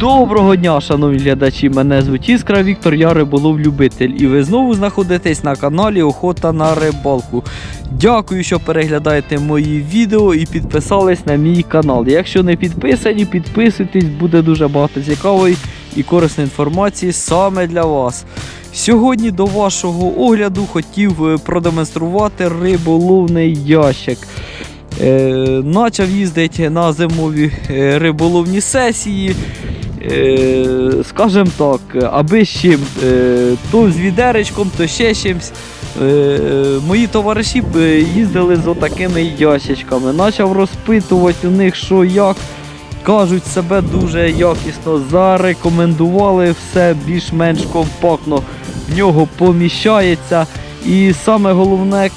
Доброго дня, шановні глядачі! Мене звуть Іскра Віктор, я риболов-любитель. І ви знову знаходитесь на каналі Охота на рибалку. Дякую, що переглядаєте мої відео і підписались на мій канал. Якщо не підписані, підписуйтесь, буде дуже багато цікавої і корисної інформації саме для вас. Сьогодні до вашого огляду хотів е, продемонструвати риболовний ящик. Е, Начав їздити на зимові е, риболовні сесії. Е, скажем так, аби з чим, е, то з відеречком, то ще з чимсь. Е, мої товариші їздили з отакими ящичками. Почав розпитувати у них, що як. Кажуть, себе дуже якісно зарекомендували, все більш-менш компактно в нього поміщається. І саме головне,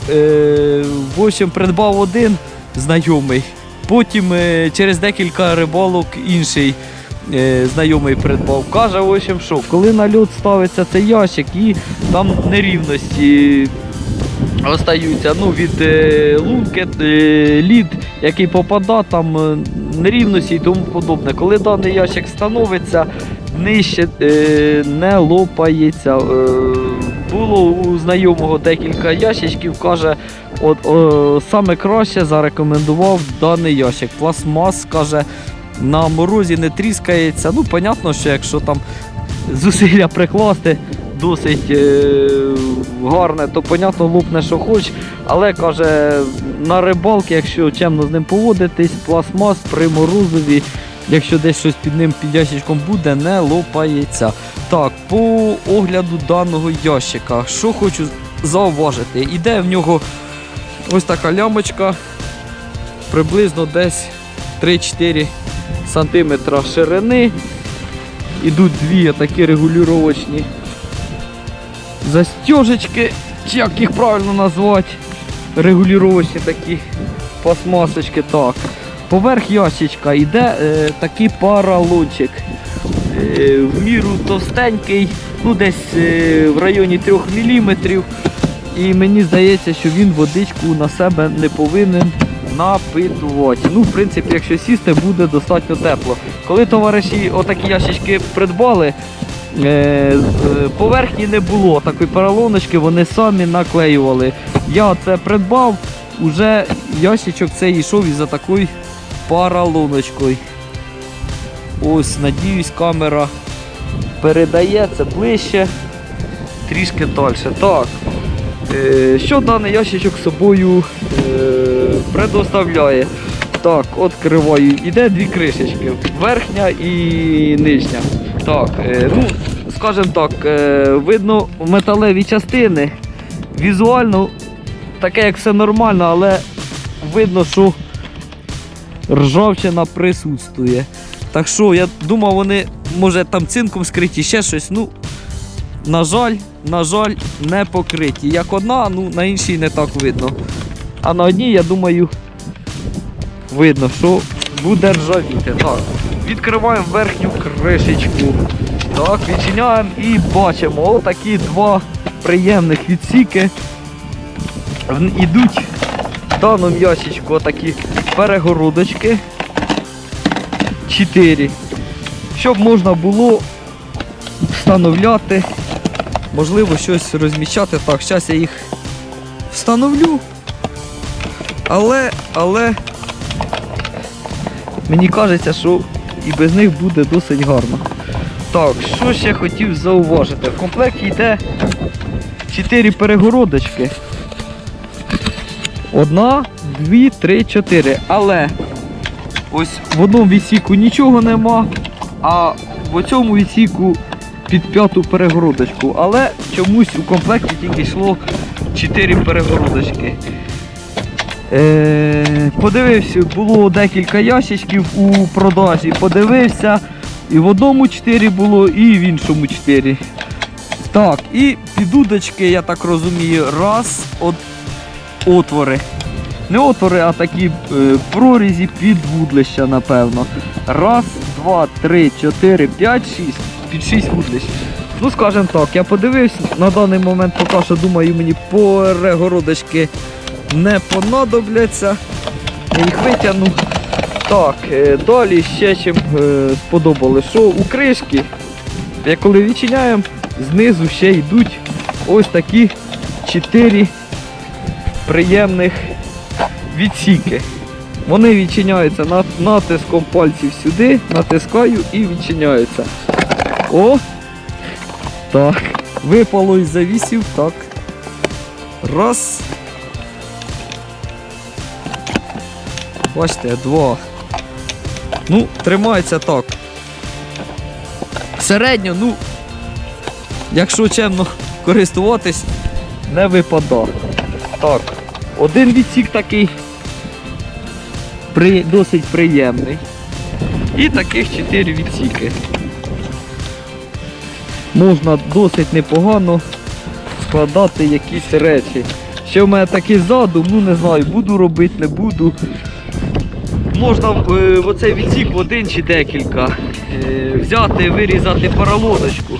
в общем, придбав один знайомий. Потім через декілька рибалок інший знайомий придбав. Каже, в общем, що коли на льот ставиться цей ящик і там нерівності остаються ну, від е, лунки, е, лід, який попадає, там е, нерівності і тому подобне. Коли даний ящик становиться, нижче е, не лопається. Е, було у знайомого декілька ящичків, каже, от о, саме краще зарекомендував даний ящик. Пластмас каже, на морозі не тріскається. Ну, понятно, що якщо там зусилля прикласти досить е, гарне, то понятно лупне, що хоч. Але каже, на рибалки, якщо чемно з ним поводитись, пластмас при морозові, якщо десь щось під ним під ящичком буде, не лопається. Так, по огляду даного ящика, що хочу зауважити, іде в нього ось така лямочка, приблизно десь 3-4 см ширини. Ідуть дві такі регулювачні застежечки, чи як їх правильно назвати, регулювачні такі пластмасочки. Так. Поверх ящичка йде е, такий паралончик. Е, в міру товстенький, ну десь е, в районі 3 мм. І мені здається, що він водичку на себе не повинен напитувати. Ну, в принципі, якщо сісти, буде достатньо тепло. Коли товариші отакі ящички придбали, е, з- поверхні не було такої поролоночки, вони самі наклеювали. Я це придбав, уже ящичок цей йшов із-за такою поролоночкою. Ось, надіюсь, камера передає це ближче, трішки далі. Так. Е, що даний ящичок собою е, предоставляє? Так, відкриваю. Іде дві кришечки, верхня і нижня. Так, е, ну, скажімо так, е, видно металеві частини. Візуально таке, як все нормально, але видно, що ржавчина присутствує. Так що я думав, вони може там цинком скриті, ще щось. Ну, на жаль, на жаль, не покриті. Як одна, ну на іншій не так видно. А на одній, я думаю, видно, що буде ржавіти. Так, відкриваємо верхню кришечку. Так, відчиняємо і бачимо отакі два приємних відсіки. Ідуть в даному ящичку отакі перегородочки. 4. Щоб можна було встановляти, можливо, щось розміщати. Так, зараз я їх встановлю. Але, але мені кажеться, що і без них буде досить гарно. Так, що ще хотів зауважити? В комплекті йде 4 перегородочки. Одна, дві, три, чотири. Але ось в одному відсіку нічого нема, а в цьому відсіку під п'яту перегородочку. Але чомусь у комплекті тільки йшло 4 перегородочки. Е, подивився, було декілька ящичків у продажі. Подивився, і в одному 4 було, і в іншому 4. Так, і під удочки, я так розумію, раз, от, отвори. Не отвори, а такі е, прорізі під вудлища, напевно. Раз, два, три, чотири, п'ять, шість. Під шість вудлищ. Ну, скажімо так, я подивився, на даний момент поки що думаю, мені перегородочки не понадобляться. Я їх витягну. Так, е, далі ще чим е, сподобалось, що у кришки, як коли відчиняємо, знизу ще йдуть ось такі 4 приємних відсіки. Вони відчиняються на- натиском пальців сюди, натискаю і відчиняються. О! Так. Випало із завісів, так. Раз. Бачите, два. Ну, тримається так. Середньо, ну, якщо чемно користуватись, не випада. Так, один відсік такий при, досить приємний. І таких 4 відсіки. Можна досить непогано складати якісь речі. Ще в мене такий задум, ну не знаю, буду робити, не буду. Можна е, в оцей відсік один чи декілька е, взяти, вирізати поролоночку.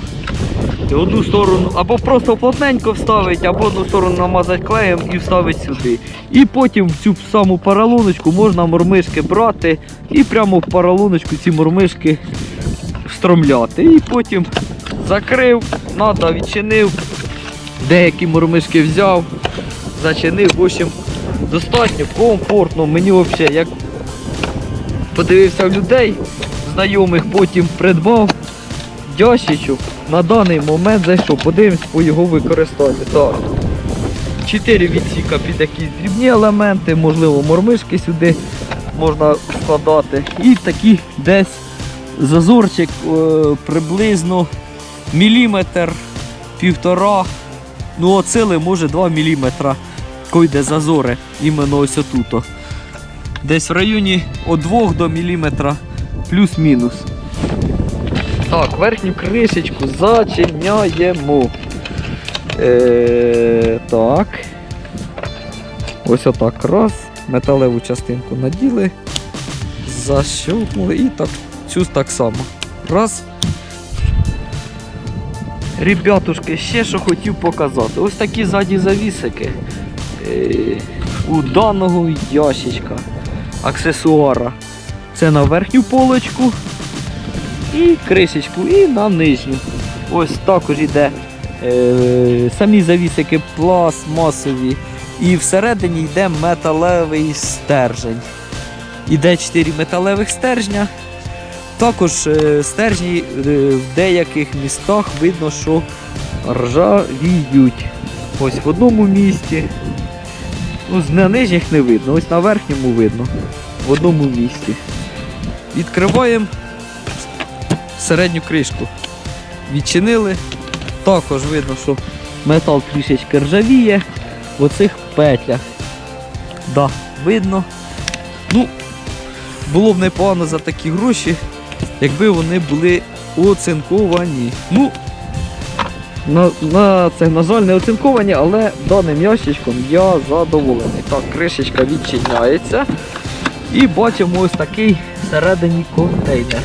Одну сторону або просто плотненько вставити, або одну сторону намазати клеєм і вставити сюди. І потім в цю саму поролоночку можна мормишки брати і прямо в поролоночку ці мормишки встромляти. І потім закрив, надо, відчинив, деякі мормишки взяв, зачинив. В общем, достатньо комфортно. Мені взагалі, як подивився людей, знайомих, потім придбав ящичок. На даний момент зайшов, подивимось по його використанню. Так. Чотири відсіка під якісь дрібні елементи, можливо, мормишки сюди можна складати. І такий десь зазорчик е, приблизно міліметр, півтора, ну от може 2 міліметра, койде зазори, іменно ось отут. Десь в районі від 2 до міліметра плюс-мінус. Так, верхню кришечку зачиняємо. Е, так. Ось отак раз. Металеву частинку наділи, защелкнули і так цю так само. Раз. Ребятушки, ще що хотів показати. Ось такі ззаді завісики е, у даного ящичка аксесуара. Це на верхню полочку і кришечку, і на нижню. Ось також йде е, самі завісики пластмасові. І всередині йде металевий стержень. Іде 4 металевих стержня. Також е, стержні е, в деяких містах видно, що ржавіють. Ось в одному місці. Ну, на нижніх не видно, ось на верхньому видно. В одному місці. Відкриваємо середню кришку. Відчинили. Також видно, що метал трішечки ржавіє в оцих петлях. Да, видно. Ну, було б непогано за такі гроші, якби вони були оцинковані. Ну, на, на, це, на жаль, не оцинковані, але даним ящичком я задоволений. Так, кришечка відчиняється. І бачимо ось такий всередині контейнер.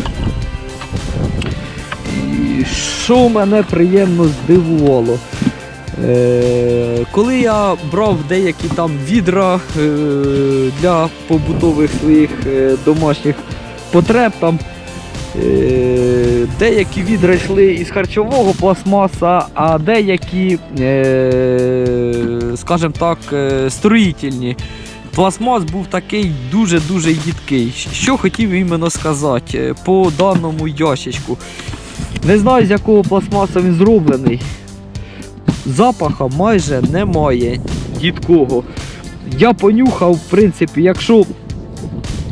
І що мене приємно здивувало. Е, коли я брав деякі там відра е, для побутових своїх е, домашніх потреб, там деякі відра йшли із харчового пластмаса, а деякі, е, скажімо так, е, строїтельні. Пластмас був такий дуже-дуже їдкий. Що хотів іменно сказати е, по даному ящичку. Не знаю, з якого пластмаса він зроблений. Запаха майже немає їдкого. Я понюхав, в принципі, якщо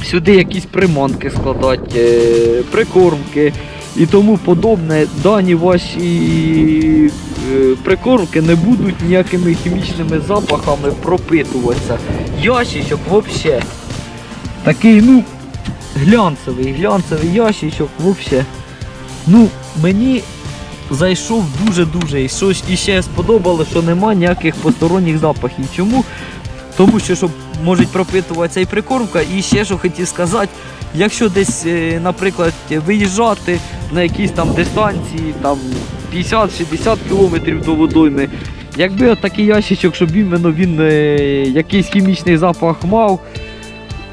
сюди якісь приманки складати, е, прикормки і тому подобне, дані ваші е, прикормки не будуть ніякими хімічними запахами пропитуватися. Ящичок взагалі такий, ну, глянцевий, глянцевий ящичок взагалі. Ну, мені зайшов дуже-дуже. І що ж іще сподобалося, що нема ніяких посторонніх запахів. Чому? Тому що щоб може пропитуватися і прикормка. І ще що хотів сказати, якщо десь, е, наприклад, виїжджати на якісь там дистанції, там 50-60 кілометрів до водойми, якби такий ящичок, щоб іменно він е, якийсь хімічний запах мав,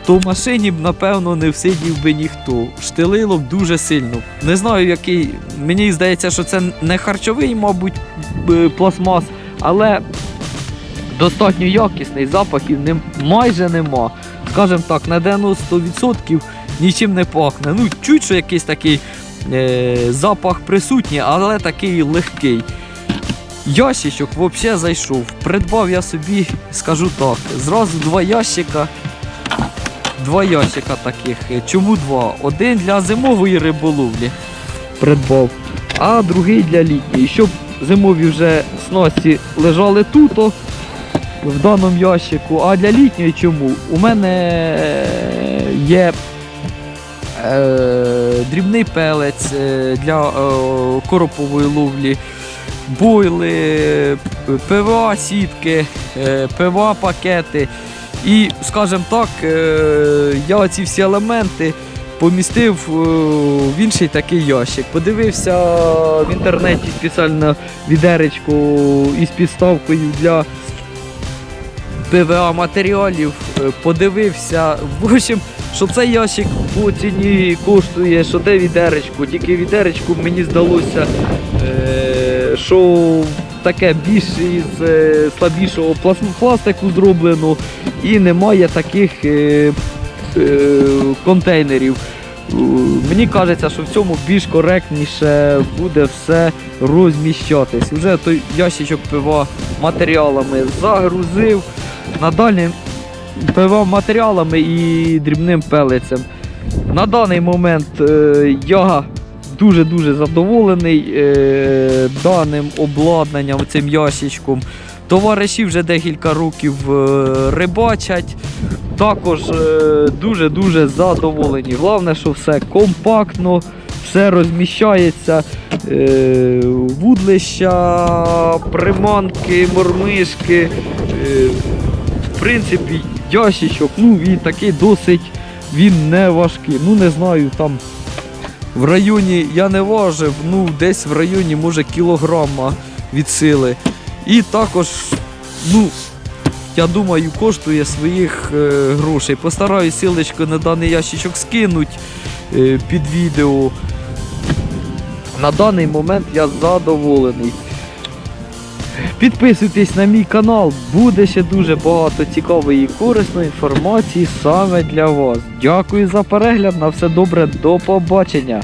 то в машині б, напевно, не всидів би ніхто. Штилило б дуже сильно. Не знаю, який. Мені здається, що це не харчовий, мабуть, пластмас, але достатньо якісний, запахів нем, майже нема. Скажем так, на 90% нічим не пахне. Ну, чуть, що якийсь такий е, запах присутній, але такий легкий. Ящичок взагалі зайшов. Придбав я собі, скажу так, зразу два ящика. Два ящика таких. Чому два? Один для зимової риболовлі придбав, а другий для літньої. Щоб зимові вже снасті лежали тут, в даному ящику. А для літньої чому? У мене е, є е, дрібний пелець е, для е, коропової ловлі, бойли, ПВА сітки, е, ПВА пакети. І, скажімо так, е, я ці всі елементи помістив в інший такий ящик. Подивився в інтернеті спеціально відеречко із підставкою для ПВА матеріалів. Е, Подивився. В общем, що цей ящик по ціні коштує, що те відеречко. Тільки відеречку мені здалося, е, що таке більш із е, слабішого плас- пластику зроблено і немає таких контейнерів. Мені кажеться, що в цьому більш коректніше буде все розміщатись. Вже той ящичок пива матеріалами загрузив. Надалі матеріалами і дрібним пелицем. На даний момент е, я дуже-дуже задоволений е, даним обладнанням, цим ящичком. Товариші вже декілька років е, рибачать. Також е, дуже-дуже задоволені. Головне, що все компактно, все розміщається. Е, вудлища, приманки, мормишки. Е, в принципі, ящичок, ну він такий досить він не важкий. Ну не знаю, там в районі я не важив, ну десь в районі може кілограма від сили. І також, ну, я думаю, коштує своїх е, грошей. Постараюсь силочку на даний ящичок скинуть е, під відео. На даний момент я задоволений. Підписуйтесь на мій канал, буде ще дуже багато цікавої і корисної інформації саме для вас. Дякую за перегляд, на все добре, до побачення.